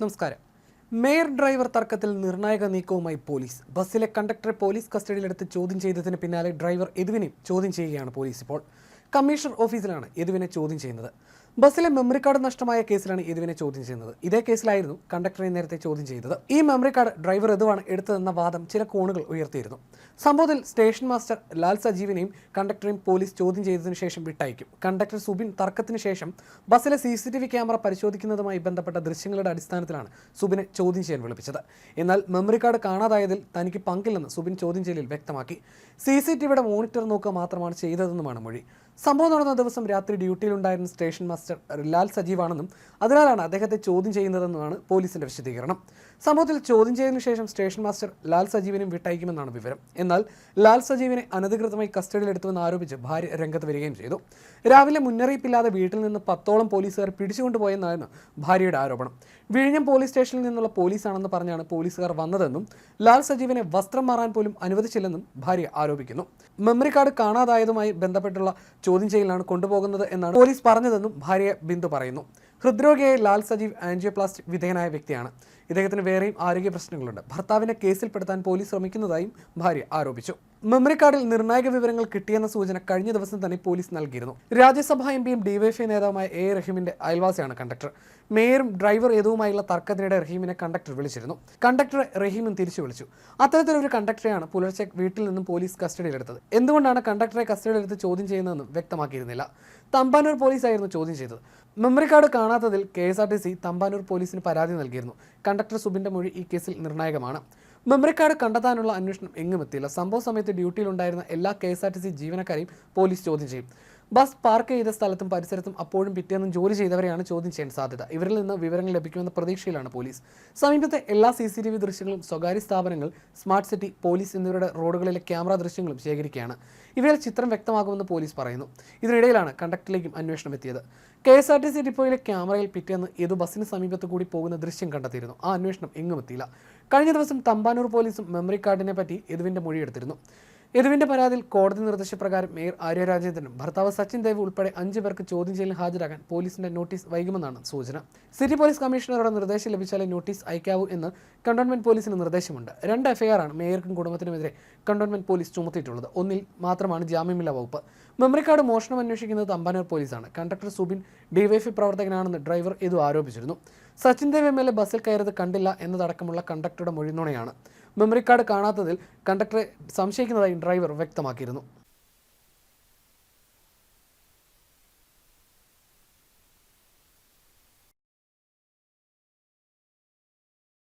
നമസ്കാരം. Mayor driver തർക്കത്തിൽ നിർണായക നീക്കവുമായി പോലീസ്. ബസ്സിലെ കണ്ടക്ടറെ പോലീസ് കസ്റ്റഡിയിലെടുത്ത് ചോദ്യം ചെയ്തതിന് പിന്നാലെ ഡ്രൈവർ എതുവിനെയും ചോദ്യം ചെയ്യുകയാണ് പോലീസ് ഇപ്പോൾ. കമ്മീഷണർ ഓഫീസിലാണ് യദുവിനെ ചോദ്യം ചെയ്യുന്നത്. ബസ്സിലെ മെമ്മറി കാർഡ് നഷ്ടമായ കേസിലാണ് യദുവിനെ ചോദ്യം ചെയ്യുന്നത്. ഇതേ കേസിലായിരുന്നു കണ്ടക്ടറെ നേരത്തെ ചോദ്യം ചെയ്തത്. ഈ മെമ്മറി കാർഡ് ഡ്രൈവർ യദുവാണ് എടുത്തതെന്ന വാദം ചില കോണുകൾ ഉയർത്തിയിരുന്നു. സംഭവത്തിൽ സ്റ്റേഷൻ മാസ്റ്റർ ലാൽ സജീവിനെയും കണ്ടക്ടറെയും പോലീസ് ചോദ്യം ചെയ്തതിനു ശേഷം വിട്ടയക്കും. കണ്ടക്ടർ സുബിൻ തർക്കത്തിന് ശേഷം ബസ്സിലെ C C T V camera പരിശോധിക്കുന്നതുമായി ബന്ധപ്പെട്ട ദൃശ്യങ്ങളുടെ അടിസ്ഥാനത്തിലാണ് സുബിനെ ചോദ്യം ചെയ്യാൻ വിളിപ്പിച്ചത്. എന്നാൽ മെമ്മറി കാർഡ് കാണാതായതിൽ തനിക്ക് പങ്കില്ലെന്ന് സുബിൻ ചോദ്യം ചെയ്യലിൽ വ്യക്തമാക്കി. സി സി ടി വിയുടെ മോണിറ്റർ നോക്കുക മാത്രമാണ് ചെയ്തതെന്നുമാണ് മൊഴി. സംഭവം നടന്ന ദിവസം രാത്രി ഡ്യൂട്ടിയിലുണ്ടായിരുന്ന സ്റ്റേഷൻ മാസ്റ്റർ ലാൽ സജീവാണെന്നും അതിനാലാണ് അദ്ദേഹത്തെ ചോദ്യം ചെയ്യുന്നതെന്നാണ് പോലീസിന്റെ വിശദീകരണം. സംഭവത്തിൽ ചോദ്യം ചെയ്തതിനു ശേഷം സ്റ്റേഷൻ മാസ്റ്റർ ലാൽ സജീവിനും വിട്ടയക്കുമെന്നാണ് വിവരം. എന്നാൽ ലാൽ സജീവിനെ അനധികൃതമായി കസ്റ്റഡിയിലെടുത്തുവെന്ന് ആരോപിച്ച് ഭാര്യ രംഗത്ത് വരികയും ചെയ്തു. രാവിലെ മുന്നറിയിപ്പില്ലാതെ വീട്ടിൽ നിന്ന് പത്തോളം പോലീസുകാർ പിടിച്ചുകൊണ്ടുപോയെന്നായിരുന്നു ഭാര്യയുടെ ആരോപണം. വിഴിഞ്ഞം പോലീസ് സ്റ്റേഷനിൽ നിന്നുള്ള പോലീസാണെന്ന് പറഞ്ഞാണ് പോലീസുകാർ വന്നതെന്നും ലാൽ സജീവിനെ വസ്ത്രം മാറാൻ പോലും അനുവദിച്ചില്ലെന്നും ഭാര്യ ആരോപിക്കുന്നു. മെമ്മറി കാർഡ് കാണാതായതുമായി ബന്ധപ്പെട്ടുള്ള ചോദ്യം ചെയ്യലാണ് കൊണ്ടുപോകുന്നത് എന്നാണ് പോലീസ് പറഞ്ഞതെന്നും ഭാര്യ ബിന്ദു പറയുന്നു. ഹൃദ്രോഗിയായ ലാൽ സജീവ് ആൻജിയോപ്ലാസ്റ്റിക് വിധേയനായ വ്യക്തിയാണ്. ഇദ്ദേഹത്തിന് വേറെയും ആരോഗ്യ പ്രശ്നങ്ങളുണ്ട്. ഭർത്താവിനെ കേസിൽപ്പെടുത്താൻ പോലീസ് ശ്രമിക്കുന്നതായും ഭാര്യ ആരോപിച്ചു. മെമ്മറി കാർഡിൽ നിർണായക വിവരങ്ങൾ കിട്ടിയെന്ന സൂചന കഴിഞ്ഞ ദിവസം തന്നെ പോലീസ് നൽകിയിരുന്നു. രാജ്യസഭാ എം പിയും ഡിവൈഎഫ്ഐ നേതാവുമായ എ. റഹീമിന്റെ അയൽവാസിയാണ് കണ്ടക്ടർ. മേയറും ഡ്രൈവർ ഏതുവുമായുള്ള തർക്കത്തിനിടെ റഹീമിനെ കണ്ടക്ടർ വിളിച്ചിരുന്നു. കണ്ടക്ടറെ റഹീമും തിരിച്ചു വിളിച്ചു. അത്തരത്തിലൊരു കണ്ടക്ടറെയാണ് പുലർച്ചെ വീട്ടിൽ നിന്നും പോലീസ് കസ്റ്റഡിയിലെടുത്തത്. എന്തുകൊണ്ടാണ് കണ്ടക്ടറെ കസ്റ്റഡിയിലെടുത്ത് ചോദ്യം ചെയ്യുന്നതെന്നും വ്യക്തമാക്കിയിരുന്നില്ല. തമ്പാനൂർ പോലീസായിരുന്നു ചോദ്യം ചെയ്തത്. Memory card കാണാത്തതിൽ K S R T C Thampanoor പോലീസിന് പരാതി നൽകിയിരുന്നു. കണ്ടക്ടർ സുബിന്റെ മൊഴി ഈ കേസിൽ നിർണായകമാണ്. മെമ്മറി കാർഡ് കണ്ടെത്താനുള്ള അന്വേഷണം എങ്ങുമെത്തിയില്ല സംഭവ സമയത്ത് ഡ്യൂട്ടിയിലുണ്ടായിരുന്ന എല്ലാ K S R T C ജീവനക്കാരെയും പോലീസ് ചോദ്യം ചെയ്യും. ബസ് പാർക്ക് ചെയ്ത സ്ഥലത്തും പരിസരത്തും അപ്പോഴും പിറ്റേന്നും ജോലി ചെയ്തവരെയാണ് ചോദ്യം ചെയ്യാൻ സാധ്യത. ഇവരിൽ നിന്ന് വിവരങ്ങൾ ലഭിക്കുമെന്ന പ്രതീക്ഷയിലാണ് പോലീസ്. സമീപത്തെ എല്ലാ സി സി ടി വി ദൃശ്യങ്ങളും സ്വകാര്യ സ്ഥാപനങ്ങൾ സ്മാർട്ട് സിറ്റി പോലീസ് എന്നിവരുടെ റോഡുകളിലെ ക്യാമറ ദൃശ്യങ്ങളും ശേഖരിക്കുകയാണ്. ഇവയിൽ ചിത്രം വ്യക്തമാകുമെന്ന് പോലീസ് പറയുന്നു. ഇതിനിടയിലാണ് കണ്ടക്ടറിലേക്കും അന്വേഷണം എത്തിയത്. K S R T C ഡിപ്പോയിലെ ക്യാമറയിൽ പിറ്റേന്ന് ഏതു ബസ്സിന് സമീപത്ത് കൂടി പോകുന്ന ദൃശ്യം കണ്ടെത്തിയിരുന്നു. ആ അന്വേഷണം എങ്ങും എത്തിയില്ല കഴിഞ്ഞ ദിവസം തമ്പാനൂർ പോലീസും മെമ്മറി കാർഡിനെ പറ്റി യദുവിന്റെ മൊഴിയെടുത്തിരുന്നു യദുവിന്റെ പരാതിയിൽ കോടതി നിർദ്ദേശപ്രകാരം മേയർ ആര്യ രാജേന്ദ്രനും ഭർത്താവ് സച്ചിൻ ദേവ് ഉൾപ്പെടെ അഞ്ചു പേർക്ക് ചോദ്യം ചെയ്യലിന് ഹാജരാകാൻ പോലീസിന്റെ നോട്ടീസ് വൈകുമെന്നാണ് സൂചന. സിറ്റി പോലീസ് കമ്മീഷണറുടെ നിർദ്ദേശം ലഭിച്ചാലേ നോട്ടീസ് അയക്കാവൂ എന്ന് കണ്ടോൺമെന്റ് പോലീസിന് നിർദ്ദേശമുണ്ട്. രണ്ട് എഫ്ഐആറാണ് മേയർക്കും കുടുംബത്തിനുമെതിരെ കണ്ടോൺമെന്റ് പോലീസ് ചുമത്തിയിട്ടുള്ളത്. ഒന്നിൽ മാത്രമാണ് ജാമ്യമില്ല വകുപ്പ്. മെമ്മറി കാർഡ് മോഷണം അന്വേഷിക്കുന്നത് തമ്പാനൂർ പോലീസാണ്. കണ്ടക്ടർ സുബിൻ ഡിവൈഎഫ്ഐ പ്രവർത്തകനാണെന്ന് ഡ്രൈവർ ഇതു ആരോപിച്ചിരുന്നു. Sachin Dev M L A ബസ്സിൽ കയറിയത് കണ്ടില്ല എന്നതടക്കമുള്ള കണ്ടക്ടറുടെ മൊഴിനുണയാണ്. മെമ്മറി കാർഡ് കാണാത്തതിൽ കണ്ടക്ടറെ സംശയിക്കുന്നതായി ഡ്രൈവർ വ്യക്തമാക്കിയിരുന്നു